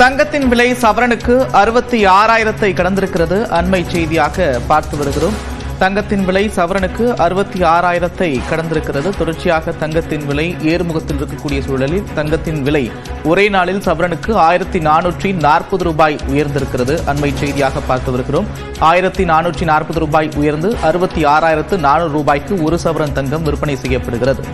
தங்கத்தின் விலை சவரனுக்கு அறுபத்தி ஆறாயிரத்தை கடந்திருக்கிறது. அண்மை செய்தியாக பார்த்து வருகிறோம். தங்கத்தின் விலை சவரனுக்கு அறுபத்தி ஆறாயிரத்தை கடந்திருக்கிறது. தொடர்ச்சியாக தங்கத்தின் விலை ஏறுமுகத்தில் இருக்கக்கூடிய சூழலில் தங்கத்தின் விலை ஒரே நாளில் சவரனுக்கு ஆயிரத்தி நானூற்றி நாற்பது ரூபாய் உயர்ந்திருக்கிறது. அண்மை செய்தியாக பார்த்து வருகிறோம். ஆயிரத்தி நானூற்றி நாற்பது ரூபாய் உயர்ந்து அறுபத்தி ஆறாயிரத்து நானூறு ரூபாய்க்கு ஒரு சவரன் தங்கம் விற்பனை செய்யப்படுகிறது.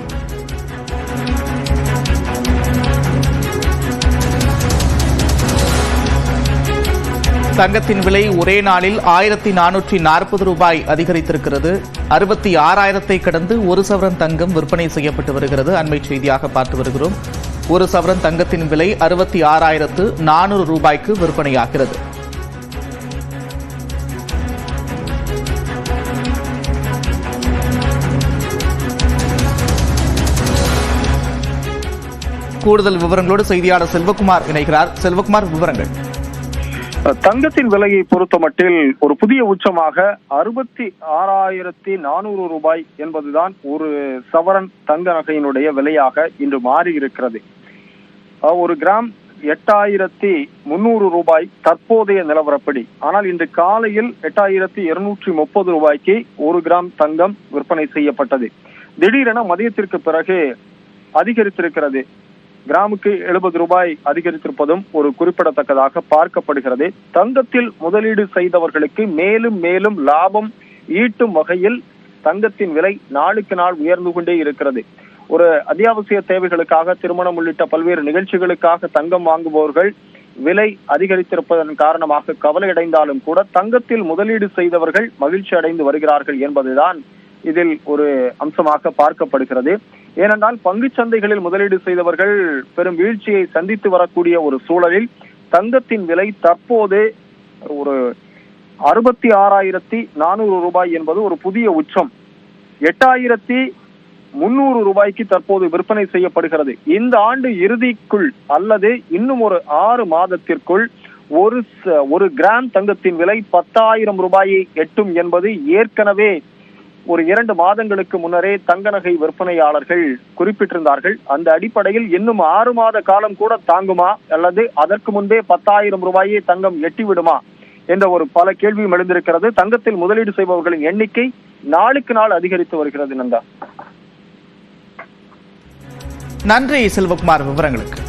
தங்கத்தின் விலை ஒரே நாளில் ஆயிரத்தி நானூற்றி நாற்பது ரூபாய் அதிகரித்திருக்கிறது. அறுபத்தி ஆறாயிரத்தை கடந்து ஒரு சவரன் தங்கம் விற்பனை செய்யப்பட்டு வருகிறது. அண்மை செய்தியாக பார்த்து வருகிறோம். ஒரு சவரன் தங்கத்தின் விலை அறுபத்தி ஆறாயிரத்து நானூறு ரூபாய்க்கு விற்பனையாகிறது. கூடுதல் விவரங்களோடு செய்தியாளர் செல்வகுமார் இணைகிறார். செல்வகுமார் விவரங்கள். தங்கத்தின் விலையை பொறுத்தமட்டில் ஒரு புதிய உச்சமாக அறுபத்தி ஆறாயிரத்தி நானூறு ரூபாய் என்பதுதான் ஒரு சவரன் தங்க நகையினுடைய விலையாக இன்று மாறி இருக்கிறது ஒரு கிராம் எட்டாயிரத்தி முன்னூறு ரூபாய் தற்போதைய நிலவரப்படி. ஆனால் இன்று காலையில் எட்டாயிரத்தி இருநூற்றி முப்பது ரூபாய்க்கு ஒரு கிராம் தங்கம் விற்பனை செய்யப்பட்டது. திடீரென மதியத்திற்கு பிறகு அதிகரித்திருக்கிறது. கிராமுக்கு எழுபது ரூபாய் அதிகரித்திருப்பதும் ஒரு குறிப்பிடத்தக்கதாக பார்க்கப்படுகிறது. தங்கத்தில் முதலீடு செய்தவர்களுக்கு மேலும் மேலும் லாபம் ஈட்டும் வகையில் தங்கத்தின் விலை நாளுக்கு நாள் உயர்ந்து கொண்டே இருக்கிறது. ஒரு அத்தியாவசிய தேவைகளுக்காக திருமணம் உள்ளிட்ட பல்வேறு நிகழ்ச்சிகளுக்காக தங்கம் வாங்குபவர்கள் விலை அதிகரித்திருப்பதன் காரணமாக கவலையடைந்தாலும் கூட தங்கத்தில் முதலீடு செய்தவர்கள் மகிழ்ச்சி அடைந்து வருகிறார்கள் என்பதுதான் இதில் ஒரு அம்சமாக பார்க்கப்படுகிறது. ஏனென்றால் பங்குச் சந்தைகளில் முதலீடு செய்தவர்கள் பெரும் வீழ்ச்சியை சந்தித்து வரக்கூடிய ஒரு சூழலில் தங்கத்தின் விலை தற்போது ஒரு அறுபத்தி ஆறாயிரத்தி நானூறு ரூபாய் என்பது ஒரு புதிய உச்சம். எட்டாயிரத்தி முன்னூறு ரூபாய்க்கு தற்போது விற்பனை செய்யப்படுகிறது. இந்த ஆண்டு இறுதிக்குள் அல்லது இன்னும் ஒரு ஆறு மாதத்திற்குள் ஒரு ச- ஒரு கிராம் தங்கத்தின் விலை பத்தாயிரம் ரூபாயை எட்டும் என்பது ஏற்கனவே ஒரு இரண்டு மாதங்களுக்கு முன்னரே தங்க நகை விற்பனையாளர்கள் குறிப்பிட்டிருந்தார்கள். அந்த அடிப்படையில் இன்னும் ஆறு மாத காலம் கூட தாங்குமா? அல்லது அதற்கு முன்பே பத்தாயிரம் ரூபாயை தங்கம் எட்டிவிடுமா? என்ற ஒரு பல கேள்வியும் எழுந்திருக்கிறது. தங்கத்தில் முதலீடு செய்பவர்களின் எண்ணிக்கை நாளுக்கு நாள் அதிகரித்து வருகிறது நந்தா. நன்றி செல்வகுமார். விவரங்களுக்கு.